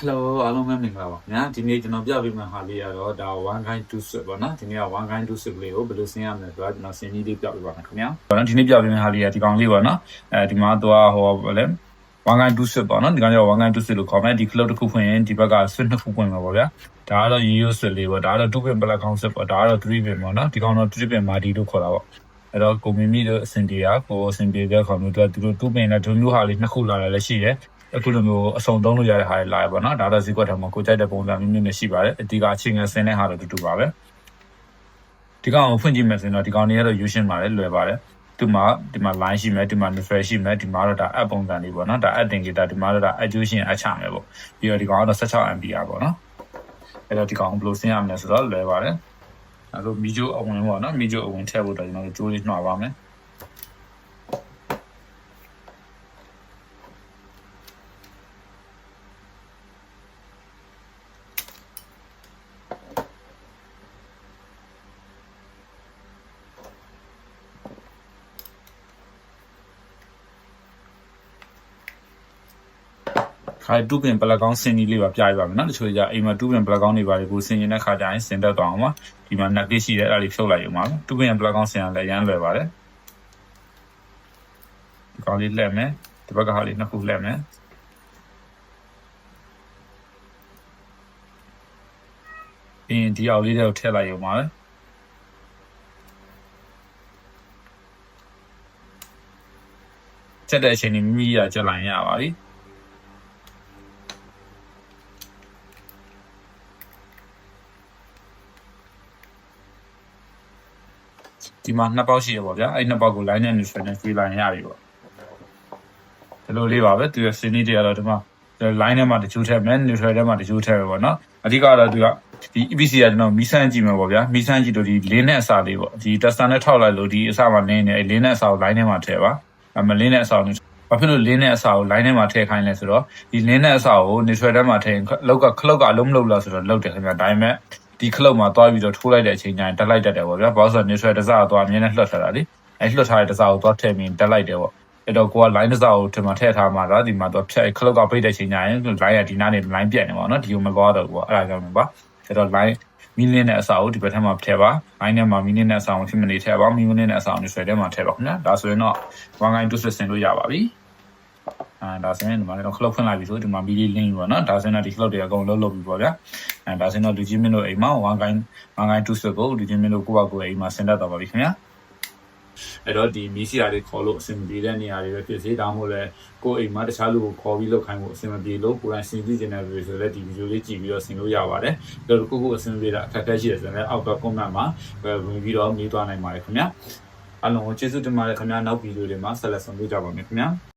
Hello အားလုံးပဲမင်္ဂလာပါခင်ဗျာဒီနေ့ကျွန်တော်ပြပေးမယ့်ဟာလေးကတော့ဒါ1 kind 2 switch ပေါ့နော်ဒီနေ့က1 kind 2 switch လေးကိုဘယ်လိုဆင်းရမလဲဆိုတာကျွန်တော်ဆင်းကြီးလေးပြပေးပါမယ်ခင်ဗျာပေါ့နော်ဒီနေ့ပြပေးမယ့်ဟာလေးကဒီကောင်လေးပေါ့နော်အဲဒီမှာတော့ဟိုဘာလဲ1 kind 2 switch ပေါ့နော်ဒီကောင်ကျတော့1 kind 2 switch လို့ခေါ်မယ်ဒီ cloud တစ်ခုဖွင့်ရင်ဒီဘက်က switch နှစ်ခုဖွင့်မှာပေါ့ဗျာဒါကတော့ UU switch လေးပေါ့ဒါကတော့2 pin black concept ပေါ့ဒါကတော့3 pin ပေါ့နော်ဒီကောင်တော့3 pin mardi လို့ခေါ်တာပေါ့အဲ့တော့ကိုမီမီတို့အစင်တီယာကိုအစင်ပြေတဲ့ခေါ်မျိုးတို့သူတို့2 pin နဲ့ဒုမျိုးဟာလေးနှစ်ခုလာတာလည်းရှိတယ် အခုလိုမျိုးအစုံသုံးလို့ရတဲ့ဟာတွေလာရပါတော့ဒါတော့ဈေးကွက်ထဲမှာကိုကြိုက်တဲ့ပုံစံမျိုးမျိုးနဲ့ရှိပါတယ်အတီးကအချင်းငယ်ဆင်းတဲ့ဟာတော့တူတူပါပဲဒီကောင်ကိုဖွင့်ကြည့်မယ်ဆိုရင်တော့ဒီကောင်တွေကတော့ယူရှင်းပါတယ်လွယ်ပါတယ်ဒီမှာဒီမှာ line ရှိမယ်ဒီမှာ neutral ရှိမယ်ဒီမှာတော့ဒါ app ပုံစံလေးပေါ့နော်ဒါ app တင်ကြတာဒီမှာတော့ဒါ adjustment အချမယ်ပေါ့ပြီးတော့ဒီကောင်ကတော့ 16 ampere ပေါ့နော်အဲ့တော့ဒီကောင်ဘယ်လိုဆင်းရမလဲဆိုတော့လွယ်ပါတယ်အဲ့လိုမီဂျိုအဝင်ပေါ့နော်မီဂျိုအဝင်ထည့်ဖို့တော့ကျွန်တော်တို့ကြိုးလေးနှွာပါမယ် ခါတူပင်ပလက်ကောင်းစင်ကြီးလေးပါပြရပါမယ်နော်တချို့ကြအိမ်မှာတူပင်ပလက်ကောင်းတွေပါလေကိုစင်ရင်တဲ့ခါကျရင်စင်တက်သွားအောင်ပါဒီမှာနက်ကလေးရှိတယ်အဲ့ဒါလေးဖြုတ်လိုက်ရုံပါပဲတူပင်ပလက်ကောင်းစင်ရလည်းရမ်းလွယ်ပါတယ်ဒီကောင်လေးလက်မယ်ဒီဘက်ကဟာလေးနှစ်ခုလက်မယ်ပြီးရင်ဒီအောင်လေးတွေကိုထည့်လိုက်ရုံပါပဲချက်တဲ့အချိန်นี้မိမိရကြက်လိုက်ရပါပြီ ဒီမှာနှစ်ပေါက်ရှိရပါဗျာအဲ့နှစ်ပေါက်ကို line နဲ့ neutral နဲ့ free line ရပြီပေါ့ဒီလိုလေးပါပဲသူရစင်းနေတယ်ကတော့ဒီမှာ line ထဲမှာတချို့ထည့်မယ် neutral ထဲမှာတချို့ထည့်ပဲပေါ့နော်အဓိကတော့သူကဒီ EPC ကကျွန်တော်မီးစမ်းကြည့်မှာပေါ့ဗျာမီးစမ်းကြည့်လို့ဒီလင်းနဲ့အစာလေးပေါ့ဒီ tester နဲ့ထောက်လိုက်လို့ဒီအစာမှာလင်းနေအဲ့လင်းနဲ့အစာကို line ထဲမှာထည့်ပါအမလင်းနဲ့အစာကိုဘာဖြစ်လို့လင်းနဲ့အစာကို line ထဲမှာထည့်ခိုင်းလဲဆိုတော့ဒီလင်းနဲ့အစာကို neutral ထဲမှာထည့်ရင်လောက်ကခလုတ်ကအလုံးမလုံးလားဆိုတော့လောက်တယ်ခင်ဗျာဒါပေမဲ့ ဒီခလုတ်မှာသွားပြီးတော့ထိုးလိုက်တဲ့အချိန်ကျရင်တက်လိုက်တတ်တယ်ပေါ့ဗျာဘာလို့ဆိုတော့ neutral တစ်စားတော့အမြဲတမ်းလှတ်ထားတာလေအဲ့လှတ်ထားတဲ့တစ်စားကိုသွားထည့်ပြီးတက်လိုက်တယ်ပေါ့အဲ့တော့ကိုက line တစ်စားကိုဒီမှာထည့်ထားမှာလားဒီမှာတော့ဖြတ်ခလုတ်ကပိတ်တဲ့ချိန်ကျရင် line ကဒီနားနေ line ပြတ်နေပါတော့ဒီကိုမသွားတော့ဘူးပေါ့အဲ့ဒါကြောင့်ပါအဲ့တော့ line မီလင်းနဲ့အစာကိုဒီဘက်ထဲမှာထည့်ပါ line ထဲမှာမီလင်းနဲ့အစာကိုဖြစ်မနေထည့်ပါမီလင်းနဲ့အစာကို neutral ထဲမှာထည့်ပါခင်ဗျာဒါဆိုရင်တော့ one line to switch ဆင်လို့ရပါပြီ အဲဒါဆိုရင်ဒီမှာတော့ခလုတ်ဖွင့်လိုက်ပြီဆိုဒီမှာမီလီလင်းပြီပေါ့နော်ဒါဆိုရင်တော့ဒီခလုတ်တွေအကုန်လုံးလုပ်ပြီပေါ့ဗျာအဲဒါဆိုရင်တော့လူကြီးမင်းတို့အိမ်မှာ one line one line to switch ကိုလူကြီးမင်းတို့ကိုယ့်ဘာကိုယ်အိမ်မှာဆင်တတ်တော့ပါပြီခင်ဗျာအဲ့တော့ဒီမီးစီယာတွေခေါ်လို့အဆင်မပြေတဲ့နေရာတွေပဲဖြစ်စေဒါမှမဟုတ်လဲကိုယ့်အိမ်မှာတခြားလူကိုခေါ်ပြီးလုပ်ခိုင်းဖို့အဆင်မပြေလို့ကိုယ်တိုင်ဆင်ကြည့်နေတဲ့လူတွေဆိုလည်းဒီဗီဒီယိုလေးကြည့်ပြီးတော့ဆင်လို့ရပါတယ်။ဒါတော့ကိုယ့်ကိုယ်အဆင်ပြေတာအခက်အခဲရှိတယ်ဆိုရင်လည်းအောက်က comment မှာဝင်ပြီးတော့မေးသွားနိုင်ပါတယ်ခင်ဗျာ။အားလုံးကိုကျေးဇူးတင်ပါတယ်ခင်ဗျာနောက်ဗီဒီယိုတွေမှာဆက်လက်ဆောင်ပေးကြပါမယ်ခင်ဗျာ။